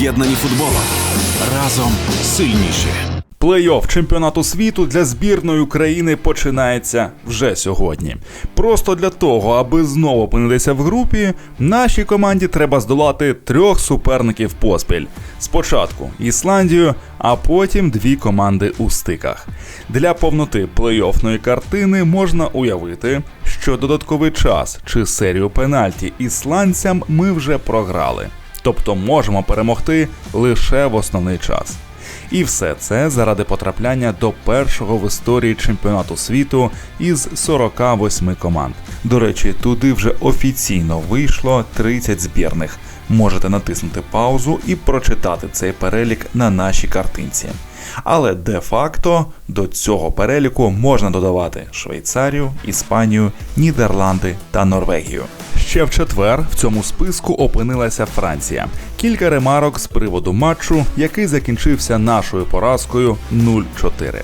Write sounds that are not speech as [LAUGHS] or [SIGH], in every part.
Об'єднані футболом. Разом сильніші. Плей-офф чемпіонату світу для збірної України починається вже сьогодні. Просто для того, аби знову опинитися в групі, нашій команді треба здолати трьох суперників поспіль. Спочатку Ісландію, а потім дві команди у стиках. Для повноти плей-оффної картини можна уявити, що додатковий час чи серію пенальті ісландцям ми вже програли. Тобто можемо перемогти лише в основний час. І все це заради потрапляння до першого в історії чемпіонату світу із 48 команд. До речі, туди вже офіційно вийшло 30 збірних. Можете натиснути паузу і прочитати цей перелік на нашій картинці. Але де-факто до цього переліку можна додавати Швейцарію, Іспанію, Нідерланди та Норвегію. Ще в четвер в цьому списку опинилася Франція. Кілька ремарок з приводу матчу, який закінчився нашою поразкою 0-4.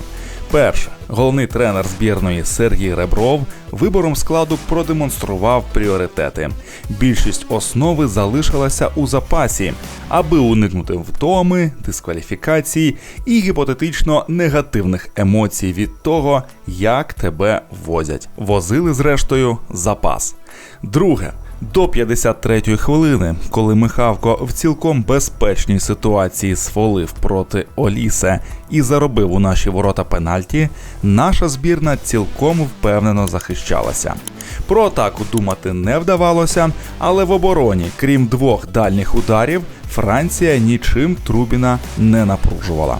Перше, головний тренер збірної Сергій Ребров вибором складу продемонстрував пріоритети. Більшість основи залишилася у запасі, аби уникнути втоми, дискваліфікації і гіпотетично негативних емоцій від того, як тебе возять. Возили зрештою запас. Друге. До 53-ї хвилини, коли Михавко в цілком безпечній ситуації сфолив проти Олісе і заробив у наші ворота пенальті, наша збірна цілком впевнено захищалася. Про атаку думати не вдавалося, але в обороні, крім двох дальніх ударів, Франція нічим Трубіна не напружувала.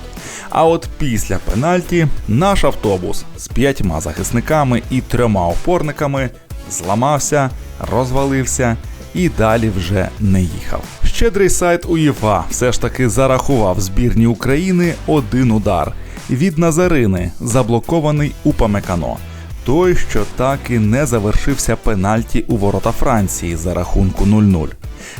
А от після пенальті наш автобус з п'ятьма захисниками і трьома опорниками зламався, розвалився і далі вже не їхав. Щедрий сайт УЄФА все ж таки зарахував збірні України один удар від Назарини, заблокований у Памекано. Той, що так і не завершився пенальті у ворота Франції за рахунку 0-0.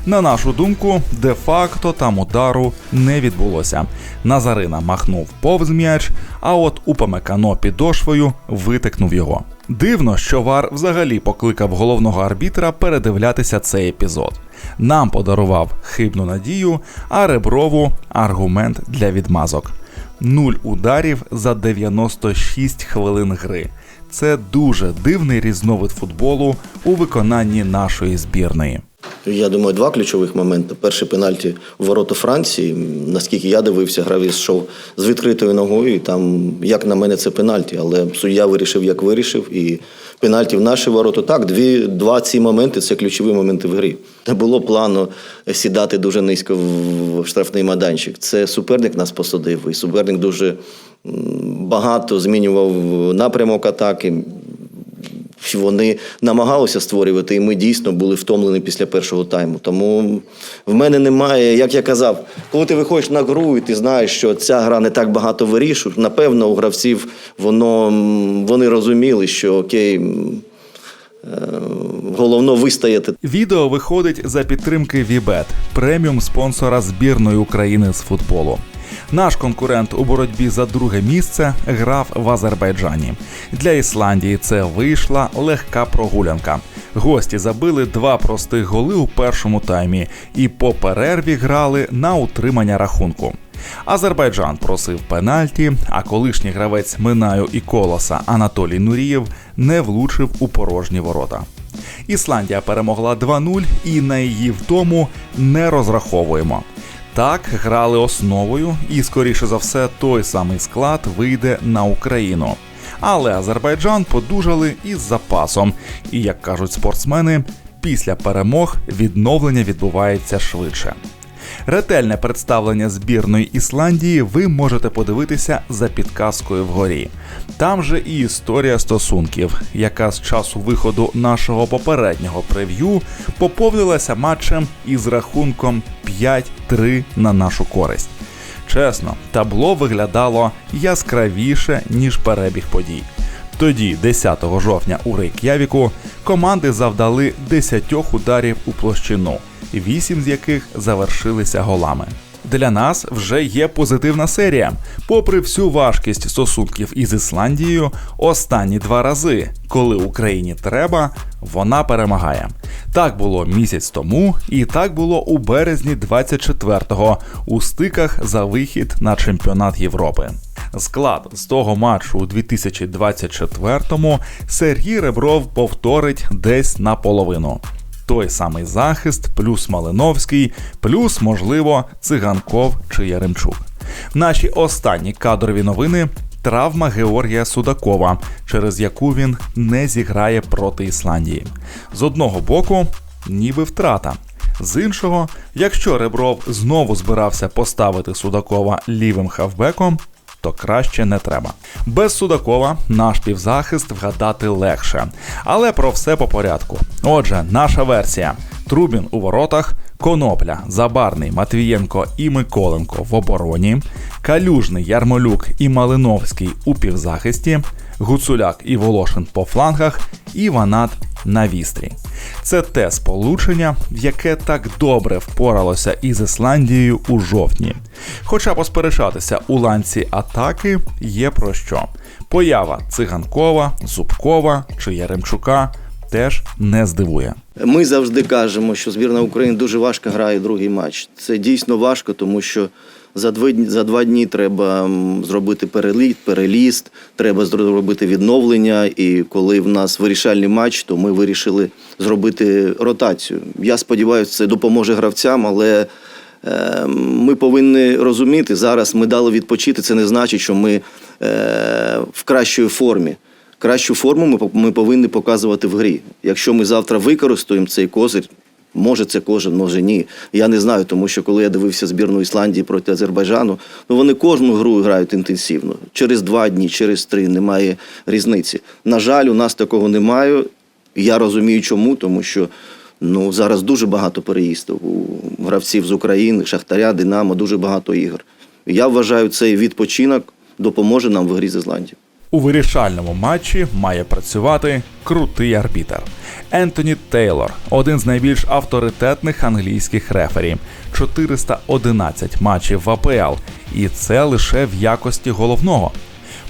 На нашу думку, де-факто там удару не відбулося. Назарина махнув повз м'яч, а от Упамекано підошвою витикнув його. Дивно, що Вар взагалі покликав головного арбітра передивлятися цей епізод. Нам подарував хибну надію, а Реброву аргумент для відмазок. Нуль ударів за 96 хвилин гри. Це дуже дивний різновид футболу у виконанні нашої збірної. Я думаю, два ключових моменти. Перший пенальті в ворота Франції. Наскільки я дивився, гравець йшов з відкритою ногою. І там, як на мене, це пенальті. Але суддя вирішив, як вирішив. І пенальті в наші ворота. Так, дві, два ці моменти це ключові моменти в грі. Не було плану сідати дуже низько в штрафний майданчик. Це суперник нас посадив. І суперник дуже багато змінював напрямок атаки. Вони намагалися створювати, і ми дійсно були втомлені після першого тайму. Тому в мене немає, як я казав, коли ти виходиш на гру і ти знаєш, що ця гра не так багато вирішує, напевно, у гравців воно вони розуміли, що окей, е, головно вистояти. Відео виходить за підтримки Вібет, преміум спонсора збірної України з футболу. Наш конкурент у боротьбі за друге місце грав в Азербайджані. Для Ісландії це вийшла легка прогулянка. Гості забили два простих голи у першому таймі і по перерві грали на утримання рахунку. Азербайджан просив пенальті, а колишній гравець Минаю і Колоса Анатолій Нурієв не влучив у порожні ворота. Ісландія перемогла 2-0 і на її втому не розраховуємо. Так, грали основою, і, скоріше за все, той самий склад вийде на Україну. Але Азербайджан подужали із запасом. І, як кажуть спортсмени, після перемог відновлення відбувається швидше. Ретельне представлення збірної Ісландії ви можете подивитися за підказкою вгорі. Там же і історія стосунків, яка з часу виходу нашого попереднього прев'ю поповнилася матчем із рахунком 5-3 на нашу користь. Чесно, табло виглядало яскравіше, ніж перебіг подій. Тоді, 10 жовтня у Рейк'явіку, команди завдали 10 ударів у площину, 8 з яких завершилися голами. Для нас вже є позитивна серія. Попри всю важкість стосунків із Ісландією, останні два рази, коли Україні треба, вона перемагає. Так було місяць тому, і так було у березні 24-го у стиках за вихід на чемпіонат Європи. Склад з того матчу у 2024-му Сергій Ребров повторить десь наполовину. Той самий захист, плюс Малиновський, плюс, можливо, Циганков чи Яремчук. Наші останні кадрові новини травма Георгія Судакова, через яку він не зіграє проти Ісландії. З одного боку, ніби втрата. З іншого, якщо Ребров знову збирався поставити Судакова лівим хавбеком, то краще не треба. Без Судакова наш півзахист вгадати легше. Але про все по порядку. Отже, наша версія: Трубін у воротах, Конопля, Забарний, Матвієнко і Миколенко в обороні, Калюжний, Ярмолюк і Малиновський у півзахисті, Гуцуляк і Волошин по флангах, і Ванат на вістрі. Це те сполучення, яке так добре впоралося із Ісландією у жовтні. Хоча посперечатися у ланці атаки є про що. Поява Циганкова, Зубкова чи Яремчука теж не здивує. Ми завжди кажемо, що збірна України дуже важко грає другий матч. Це дійсно важко, тому що за два, за два дні треба зробити переліт, переліст, треба зробити відновлення. І коли в нас вирішальний матч, то ми вирішили зробити ротацію. Я сподіваюся, це допоможе гравцям, але е, ми повинні розуміти, зараз ми дали відпочити. Це не значить, що ми е, в кращій формі. Кращу форму ми, ми повинні показувати в грі. Якщо ми завтра використаємо цей козир, може це кожен, може ні. Я не знаю, тому що коли я дивився збірну Ісландії проти Азербайджану, ну вони кожну гру грають інтенсивно. Через два дні, через три немає різниці. На жаль, у нас такого немає. Я розумію, чому, тому що ну, зараз дуже багато переїздів у гравців з України, Шахтаря, Динамо, дуже багато ігор. Я вважаю, цей відпочинок допоможе нам в грі з Ісландією. У вирішальному матчі має працювати крутий арбітер. Ентоні Тейлор, один з найбільш авторитетних англійських рефері, 411 матчів в АПЛ, і це лише в якості головного.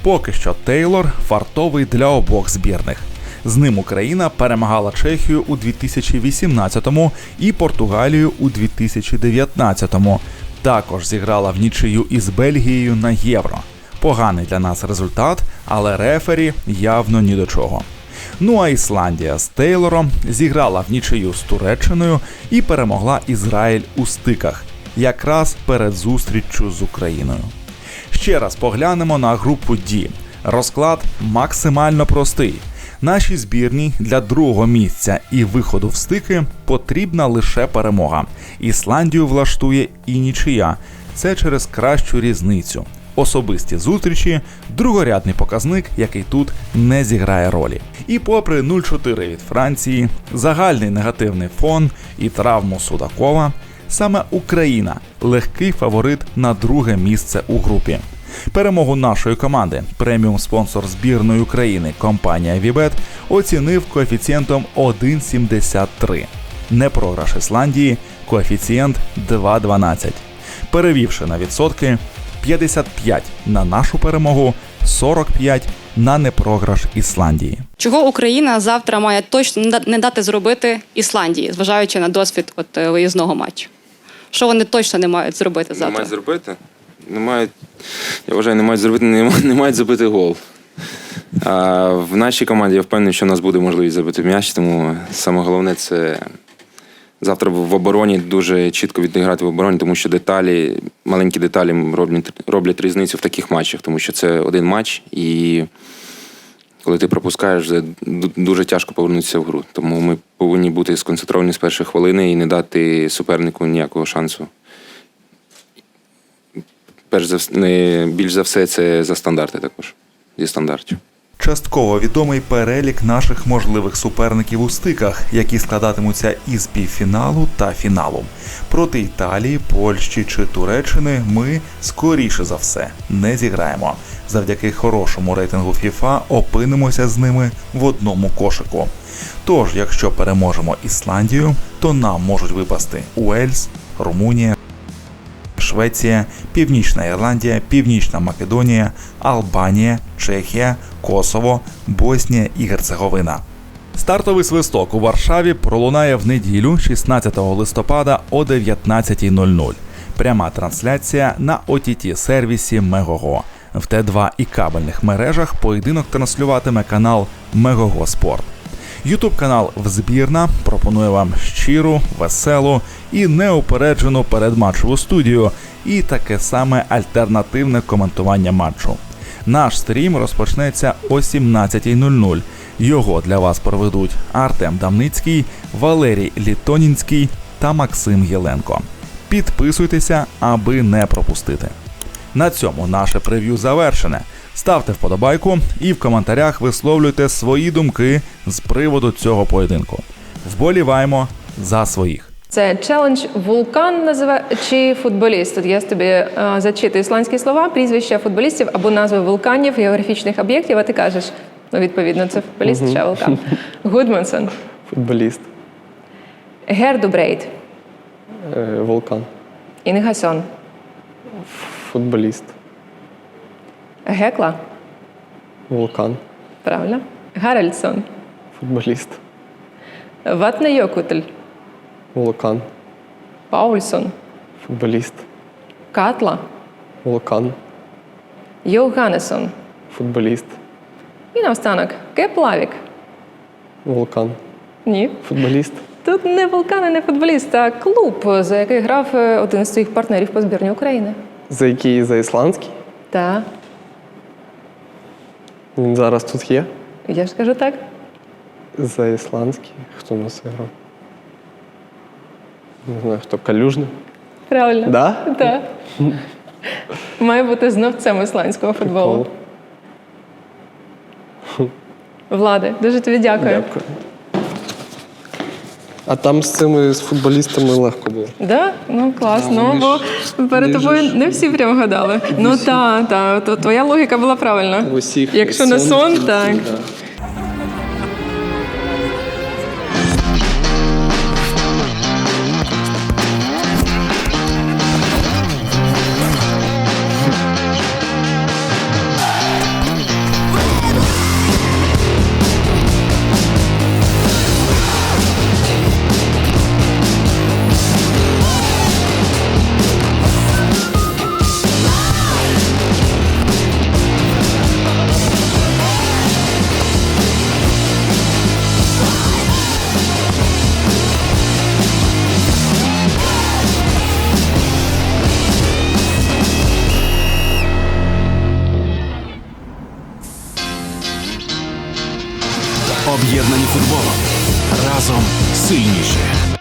Поки що Тейлор фартовий для обох збірних. З ним Україна перемагала Чехію у 2018-му і Португалію у 2019-му. Також зіграла в нічию із Бельгією на євро. Поганий для нас результат, але рефері явно ні до чого. Ну а Ісландія з Тейлором зіграла в нічию з Туреччиною і перемогла Ізраїль у стиках, якраз перед зустріччю з Україною. Ще раз поглянемо на групу D. Розклад максимально простий. Нашій збірній для другого місця і виходу в стики потрібна лише перемога. Ісландію влаштує і нічия. Це через кращу різницю. Особисті зустрічі другорядний показник, який тут не зіграє ролі. І попри 0-4 від Франції, загальний негативний фон і травму Судакова, саме Україна легкий фаворит на друге місце у групі. Перемогу нашої команди, преміум спонсор збірної України компанія Вібет, оцінив коефіцієнтом 1,73. Не програш Ісландії, коефіцієнт 2,12. Перевівши на відсотки, 55 на нашу перемогу, 45 на непрограш Ісландії. Чого Україна завтра має точно не дати зробити Ісландії, зважаючи на досвід от, е, виїзного матчу? Що вони точно не мають зробити завтра? Не мають зробити. Не мають, я вважаю, не мають зробити, не, не мають забити гол. А в нашій команді я впевнений, що у нас буде можливість забити м'яч, тому саме головне це завтра в обороні дуже чітко відіграти в обороні, тому що деталі, маленькі деталі роблять, роблять різницю в таких матчах, тому що це один матч, і коли ти пропускаєш, дуже тяжко повернутися в гру. Тому ми повинні бути сконцентровані з першої хвилини і не дати супернику ніякого шансу перш за вс- не більш за все, це за стандарти також. Зі стандартів. Частково відомий перелік наших можливих суперників у стиках, які складатимуться із півфіналу та фіналу. Проти Італії, Польщі чи Туреччини ми скоріше за все не зіграємо. Завдяки хорошому рейтингу FIFA опинимося з ними в одному кошику. Тож, якщо переможемо Ісландію, то нам можуть випасти Уельс, Румунія, Швеція. Північна Ірландія, Північна Македонія, Албанія, Чехія, Косово, Боснія і Герцеговина. Стартовий свисток у Варшаві пролунає в неділю, 16 листопада о 19.00. Пряма трансляція на ott сервісі Мегого. В Т2 і кабельних мережах поєдинок транслюватиме канал Мегого Спорт. Ютуб канал Взбірна пропонує вам щиру, веселу і неупереджену передматчеву студію і таке саме альтернативне коментування матчу. Наш стрім розпочнеться о 17.00. Його для вас проведуть Артем Дамницький, Валерій Літонінський та Максим Єленко. Підписуйтеся, аби не пропустити. На цьому наше прев'ю завершене. Ставте вподобайку і в коментарях висловлюйте свої думки з приводу цього поєдинку. Вболіваємо за своїх. Це челендж вулкан називає чи футболіст. Тут я тобі е, зачитую ісландські слова, прізвища футболістів або назви вулканів, географічних об'єктів, а ти кажеш, ну відповідно, це футболіст чи вулкан. [LAUGHS] Гудмансон, Футболіст. Гердубрейд, Е, Вулкан. Інгасон, Футболіст. Гекла, Вулкан. правильно, Гаральдсон, Футболіст. Ватнейокутль, Вулкан. Паульсон, Футболіст. Катла, Вулкан. Йоганесон. Футболіст. І наостанок Кеплавік. Вулкан. Ні. Футболіст. Тут не вулкан, і не футболіст, а клуб, за який грав е, один з своїх партнерів по збірні України. За який за ісландський? Та Він зараз тут є. я ж кажу так. За ісландський. Хто у нас грав? Не знаю, хто калюжний. Правильно. Да? Так. Має бути знавцем ісландського футболу. Влади, дуже тобі дякую. Дякую. А там з цими з футболістами легко було. Да? Ну клас. Да, ну бо перед вони тобою ж- не всі прямо гадали. Ну так, так, то твоя логіка була правильна. В усіх Якщо не сон, так. да.